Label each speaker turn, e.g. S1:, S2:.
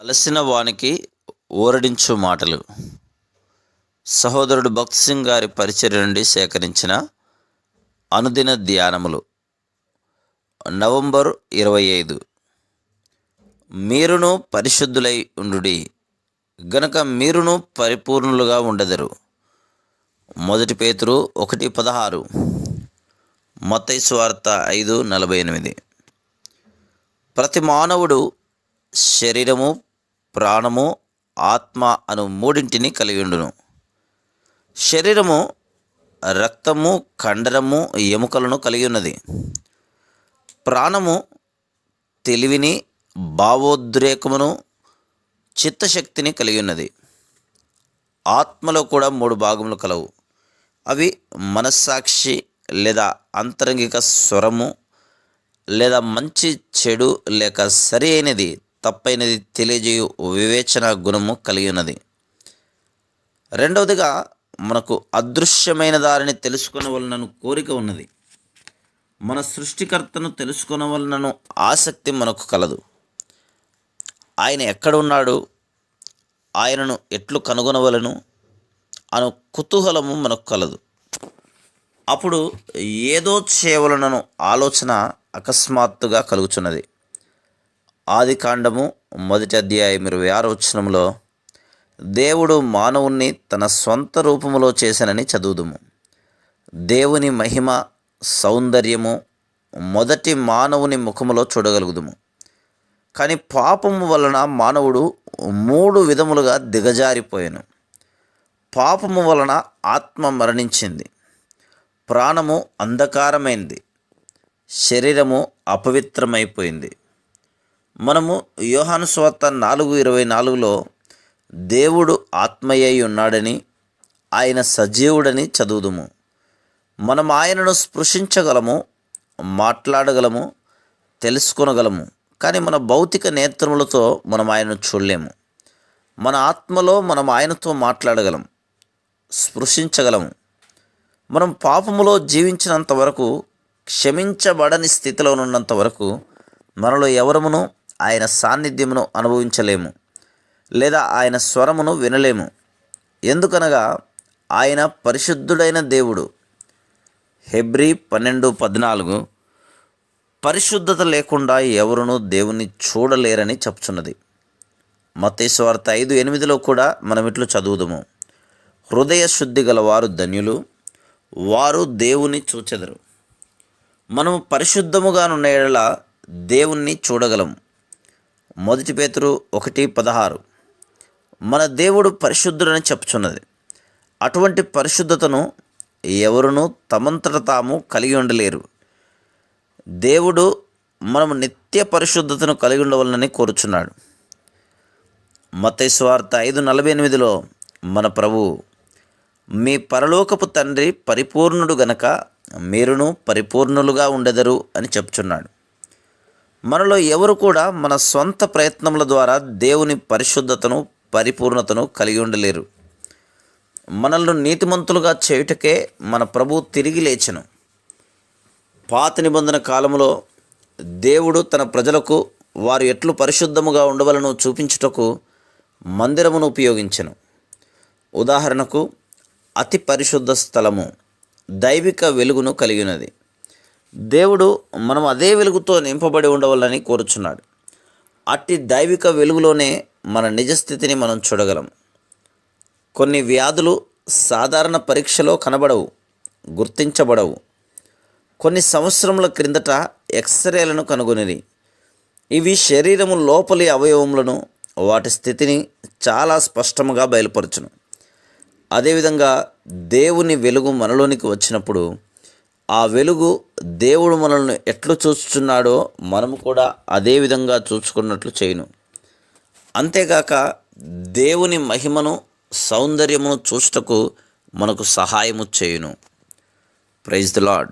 S1: అలసిన వానికి ఊరడించు మాటలు. సహోదరుడు భక్త్ సింగ్ గారి పరిచర్య నుండి సేకరించిన అనుదిన ధ్యానములు. నవంబర్ ఇరవై ఐదు. మీరును పరిశుద్ధులై ఉండుడి. గనక మీరును పరిపూర్ణులుగా ఉండెదరు. మొదటి పేతురు ఒకటి పదహారు. మతైస్వార్త ఐదు నలభై ఎనిమిది. ప్రతి మానవుడు శరీరము ప్రాణము ఆత్మ అను మూడింటిని కలిగి ఉండును శరీరము రక్తము కండరము ఎముకలను కలిగి ఉన్నది ప్రాణము తెలివిని భావోద్రేకమును చిత్తశక్తిని కలిగి ఉన్నది ఆత్మలో కూడా మూడు భాగములు కలవు. అవి మనస్సాక్షి లేదా అంతరంగిక స్వరము లేదా మంచి చెడు లేక సరి అయినది తప్పైనది తెలియజేయు వివేచన గుణము కలిగి ఉన్నది రెండవదిగా మనకు అదృశ్యమైన దారిని తెలుసుకునవలనను కోరిక ఉన్నది. మన సృష్టికర్తను తెలుసుకునవలనను ఆసక్తి మనకు కలదు. ఆయన ఎక్కడ ఉన్నాడు? ఆయనను ఎట్లు కనుగొనవలను? అను కుతూహలము మనకు కలదు. అప్పుడు ఏదో చేయవలనను ఆలోచన అకస్మాత్తుగా కలుగుచున్నది. ఆది కాండము మొదటి అధ్యాయం ఇరవై ఆరు వచ్చినంలో దేవుడు మానవుణ్ణి తన సొంత రూపములో చేశానని చదువుదుము. దేవుని మహిమ సౌందర్యము మొదటి మానవుని ముఖములో చూడగలుగుదుము. కానీ పాపము వలన మానవుడు మూడు విధములుగా దిగజారిపోయాను. పాపము వలన ఆత్మ మరణించింది. ప్రాణము అంధకారమైంది. శరీరము అపవిత్రమైపోయింది. మనము యోహాను స్వార్త నాలుగు ఇరవై నాలుగులో దేవుడు ఆత్మయ్యై ఉన్నాడని ఆయన సజీవుడని చదువుదుము. మనం ఆయనను స్పృశించగలము మాట్లాడగలము తెలుసుకొనగలము కానీ మన భౌతిక నేత్రములతో మనం ఆయనను చూడలేము. మన ఆత్మలో మనం ఆయనతో మాట్లాడగలం స్పృశించగలము. మనం పాపములో జీవించినంత వరకు క్షమించబడని స్థితిలో ఉన్నంత వరకు మనలో ఎవరమును ఆయన సాన్నిధ్యమును అనుభవించలేము లేదా ఆయన స్వరమును వినలేము. ఎందుకనగా ఆయన పరిశుద్ధుడైన దేవుడు. హెబ్రి పన్నెండు పద్నాలుగు పరిశుద్ధత లేకుండా ఎవరునూ దేవుని చూడలేరని చెప్తున్నది. మతేశ్వార్త ఐదు ఎనిమిదిలో కూడా మనం ఇట్లు చదువుదము. హృదయ శుద్ధి గలవారు ధన్యులు వారు దేవుని చూచెదరు. మనము పరిశుద్ధముగానున్న ఎడల దేవుణ్ణి చూడగలము. మొదటి పేతురు ఒకటి పదహారు. మన దేవుడు పరిశుద్ధుడని చెప్పుచున్నది. అటువంటి పరిశుద్ధతను ఎవరునూ తమంతట తాము కలిగి ఉండలేరు. దేవుడు మనము నిత్య పరిశుద్ధతను కలిగి ఉండవలనని కోరుచున్నాడు. మతేశ్వార్త ఐదు నలభై ఎనిమిదిలో మన ప్రభు మీ పరలోకపు తండ్రి పరిపూర్ణుడు గనక మీరును పరిపూర్ణులుగా ఉండెదరు అని చెప్చున్నాడు మనలో ఎవరు కూడా మన సొంత ప్రయత్నముల ద్వారా దేవుని పరిశుద్ధతను పరిపూర్ణతను కలిగి ఉండలేరు. మనల్ని నీతిమంతులుగా చేయుటకే మన ప్రభు తిరిగి లేచెను. పాత నిబంధన కాలంలో దేవుడు తన ప్రజలకు వారు ఎట్లు పరిశుద్ధముగా ఉండవలను చూపించుటకు మందిరమును ఉపయోగించెను. ఉదాహరణకు అతి పరిశుద్ధ స్థలము దైవిక వెలుగును కలిగినది. దేవుడు మనం అదే వెలుగుతో నింపబడి ఉండవాలని కోరుచున్నాడు. అట్టి దైవిక వెలుగులోనే మన నిజస్థితిని మనం చూడగలం. కొన్ని వ్యాధులు సాధారణ పరీక్షలో కనబడవు గుర్తించబడవు. కొన్ని సంవత్సరముల క్రిందట ఎక్స్రేలను కనుగొనిరి. ఇవి శరీరము లోపలి అవయవములను వాటి స్థితిని చాలా స్పష్టముగా బయలుపరచును. అదేవిధంగా దేవుని వెలుగు మనలోనికి వచ్చినప్పుడు ఆ వెలుగు దేవుడు మనల్ని ఎట్లు చూస్తున్నాడో మనము కూడా అదే విధంగా చూసుకున్నట్లు చేయను. అంతేగాక దేవుని మహిమను సౌందర్యమును చూచుటకు మనకు సహాయము చేయును. Praise the lord